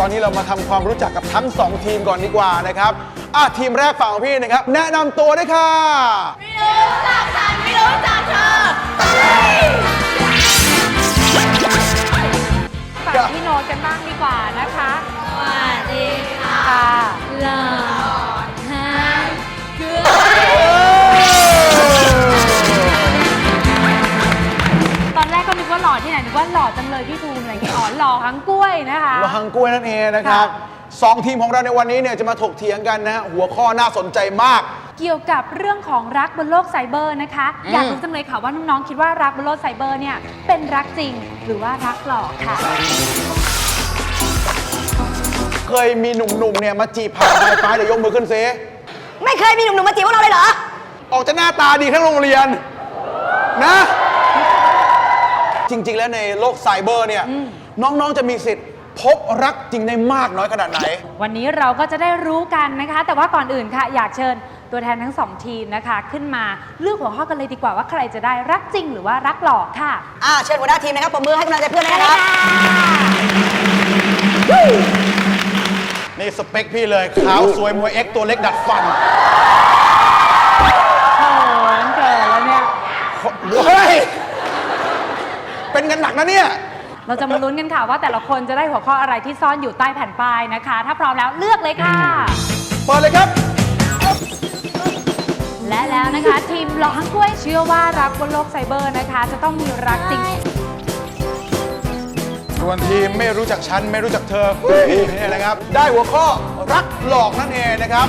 ตอนนี้เรามาทำความรู้จักกับทั้ง 2 ทีมก่อนดีกว่านะครับอะทีมแรกฝั่งของพี่นะครับ แนะนำตัวด้วยค่ะ ไม่รู้จักฉันไม่รู้จักเธอฝั่งพี่โน้ตกันบ้างดีกว่านะคะสวัสดีค่ะค่ะหล่อฮะคือตอนแรกก็นึกว่าหล่อที่ไหนนึกว่าหล่อจังเลยพี่ภูมิอะไรอย่างเงี้ยอ๋อ หล่อทั้งกล้วยนะคะเราฮังกล้วยนั่นเองนะครับค่ะสองทีมของเราในวันนี้เนี่ยจะมาถกเถียงกันนะฮะหัวข้อน่าสนใจมาก เกี่ยวกับเรื่องของรักบนโลกไซเบอร์นะคะอืมอยากรู้จังเลยค่ะว่าน้องๆคิดว่ารักบนโลกไซเบอร์เนี่ยเป็นรักจริงหรือว่ารักหลอกค่ะ เคยมีหนุ่มๆเนี่ยมาจีบผ่านไฟฟ้าเดี๋ยวยกมือขึ้นซิไม่เคยมีหนุ่มๆมาจีบพวกเราเลยเหรอ ออกจะหน้าตาดีทั้งโรงเรียน นะ จริง ๆ แล้วในโลกไซเบอร์เนี่ยน้องๆจะมีสิทธิ์พบรักจริงได้มากน้อยขนาดไหน วันนี้เราก็จะได้รู้กันนะคะ แต่ว่าก่อนอื่นค่ะ อยากเชิญตัวแทนทั้งสองทีมนะคะ ขึ้นมาเลือกหัวข้อกันเลยดีกว่าว่าใครจะได้รักจริงหรือว่ารักหลอกค่ะอ่าเชิญหัวหน้าทีมนะครับปรบมือให้กำลังใจเพื่อนด้วยนะครับนี่สเปคพี่เลยขาวสวยมวยเอ็กตัวเล็กดัดฟันโอ้ยเกิดแล้วเนี่ยเฮ้ย เป็นกันหนักนะเนี่ย เราจะมาลุ้นกันค่ะว่าแต่ละคนจะได้หัวข้ออะไรที่ซ่อนอยู่ใต้แผ่นป้ายนะคะ ถ้าพร้อมแล้วเลือกเลยค่ะ เปิดเลยครับ และแล้วนะคะทีมหลอกทั้งกล้วยเชื่อว่ารักบนโลกไซเบอร์นะคะ จะต้องมีรักจริง ส่วนทีมไม่รู้จักฉันไม่รู้จักเธอพี่เนี่ยนะครับ ได้หัวข้อรักหลอกนั่นเองนะครับ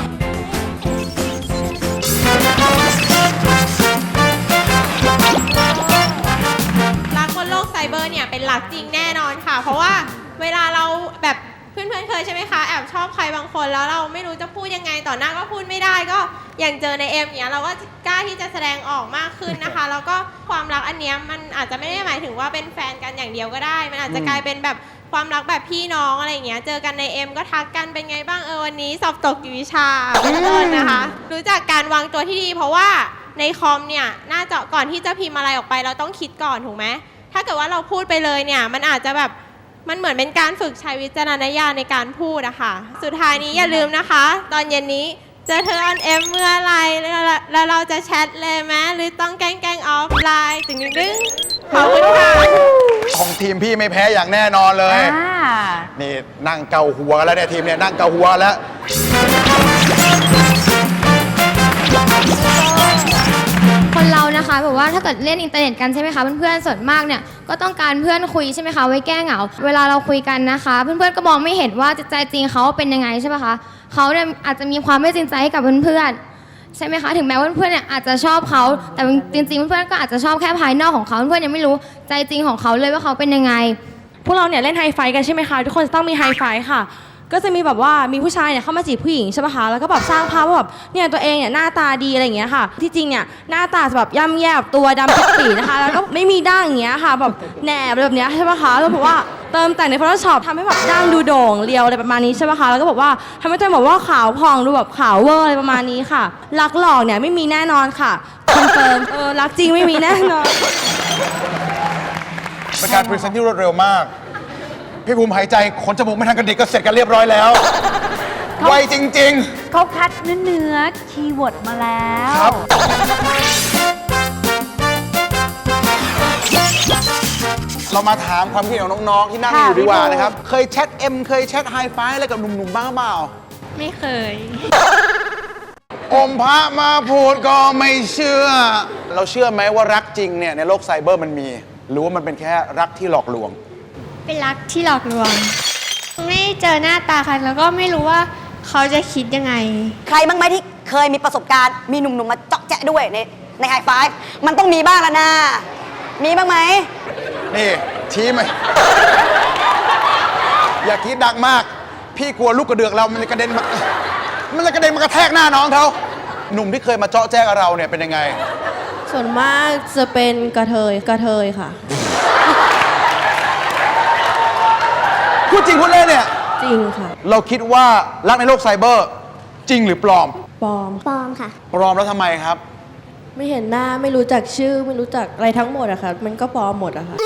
เบอร์เนี่ยเป็นรักจริงแน่นอนค่ะ เพราะว่าเวลาเราแบบเพื่อนๆเคยใช่ไหมคะแอบชอบใครบางคนแล้วเราไม่รู้จะพูดยังไงต่อหน้าก็พูดไม่ได้ก็อย่างเจอในเอ็มเนี้ยเราก็กล้าที่จะแสดงออกมากขึ้นนะคะ แล้วก็ความรักอันเนี้ยมันอาจจะไม่ได้หมายถึงว่าเป็นแฟนกันอย่างเดียวก็ได้ มันอาจจะกลายเป็นแบบความรักแบบพี่น้องอะไรอย่างเงี้ยเจอกันในเอ็มก็ทักกันเป็นไงบ้างเออวันนี้สอบตกกี่วิชาเป็นต้นนะคะ รู้จักการวางตัวที่ดี เพราะว่าในคอมเนี่ยหน้าจอก่อนที่จะพิมพ์อะไรออกไป เราต้องคิดก่อนถูกไหม ถ้าเกิดว่าเราพูดไปเลยเนี่ย มันอาจจะแบบมันเหมือนเป็นการฝึกใช้วิจารณญาณในการพูดอะค่ะ สุดท้ายนี้อย่าลืมนะคะ ตอนเย็นนี้เจะเธอออนเอ็มเมื่อไหรแล้วแล้วเราจะแชทเลยไหมหรือต้องแกล้งแกล้งออฟไลน์ตึงดึงๆขอบคุณค่ะของทีมพี่ไม่แพ้อย่างแน่นอนเลยอ่านี่นั่งเกาหัวกันแล้วเนี่ยทีมเนี่ยนั่งเกาหัวแล้วค นะคะแบบว่าถ้าเกิดเล่นอินเทอร์เน็ตกันใช่ไหมคะเพื่อนๆส่วนมากเนี่ยก็ต้องการเพื่อนคุยใช่ไหมคะไว้แก้เหงา เวลาเราคุยกันนะคะ เพื่อนๆก็มองไม่เห็นว่าจิตใจจริงเขาเป็นยังไงใช่ไหมคะเขาเนี่ยอาจจะมีความไม่จริงใจให้กับเพื่อนๆใช่ไหมคะถึงแม้ว่าเพื่อนๆเนี่ยอาจจะชอบเขาแต่จริงๆเพื่อนๆก็อาจจะชอบแค่ภายนอกของเขาเพื่อนๆยังไม่รู้ใจจริงของเขาเลยว่าเขาเป็นยังไง พวกเราเนี่ยเล่นไฮไฟกันใช่ไหมคะทุกคนจะต้องมีไฮไฟค่ะ ก็จะมีแบบว่ามีผู้ชายเนี่ยเข้ามาจีบผู้หญิงใช่ปะคะแล้วก็แบบสร้างภาพว่าแบบเนี่ยตัวเองเนี่ยหน้าตาดีอะไรอย่างเงี้ยค่ะ ที่จริงเนี่ยหน้าตาจะแบบย่ำแย่แบบตัวดำปิดปีนะคะ แล้วก็ไม่มีด่างอย่างเงี้ยค่ะแบบแหนบแบบเนี้ยใช่ปะคะแล้วบอกว่าเติมแต่งใน Photoshop ทำให้แบบด่างดูโด่งเรียวอะไรประมาณนี้ใช่ปะคะแล้วก็บอกว่าทำให้ตัวเองบอกว่าขาวผ่องดูแบบขาวเวอร์อะไรประมาณนี้ค่ะรักหลอกเนี่ยไม่มีแน่นอนค่ะคอนเฟิร์มเออรักจริงไม่มีแน่นอน เป็นการพรีเซนต์ที่รวดเร็วมาก พี่ภูมิหายใจขนจมูกไม่ทันกระดิกก็เสร็จกันเรียบร้อยแล้ว ไวจริง เขาคัดเนื้อเนื้อคีย์เวิร์ดมาแล้ว ครับ ๆ เรามาถามความคิดเห็นของน้อง ๆ ที่นั่งอค่ะยู่ดีกว่าพี่ภูมิ นะครับ เคยแชทเอ็มเคยแชทไฮไฟอะไรกับหนุ่ม ๆ บ้างเปล่า ไม่เคย อมพระมาพูดก็ไม่เชื่อ เราเชื่อไหมว่ารักจริงเนี่ยในโลกไซเบอร์มันมี หรือว่ามันเป็นแค่รักที่หลอกลวง เป็นรักที่หลอกลวง ไม่เจอหน้าตาใครแล้วก็ไม่รู้ว่าเขาจะคิดยังไง ใครบ้างไหมที่เคยมีประสบการณ์ มีหนุ่มๆมาเจาะแจ๊ะด้วยในในไฮไฟฟ์มันต้องมีบ้างละนะ มีบ้างไหม นี่ ชี้ไหมอย่าคิดดังมาก พี่กลัวลูกกระเดือกเรา มันจะกระเด็นมา มันจะกระเด็นมากระแทกหน้าน้องเขาหนุ่มที่เคยมาเจาะแจ้กับเราเนี่ยเป็นยังไง ส่วนมากจะเป็นกระเทยกระเทยค่ะ พูดจริงพูดเล่นเนี่ย จริงค่ะเราคิดว่ารักในโลกไซเบอร์ จริงหรือปลอม ปลอม ปลอมค่ะ ปลอมแล้วทำไมครับ ไม่เห็นหน้าไม่รู้จักชื่อ ไม่รู้จักอะไรทั้งหมดอะค่ะ มันก็ปลอมหมดอะค่ะ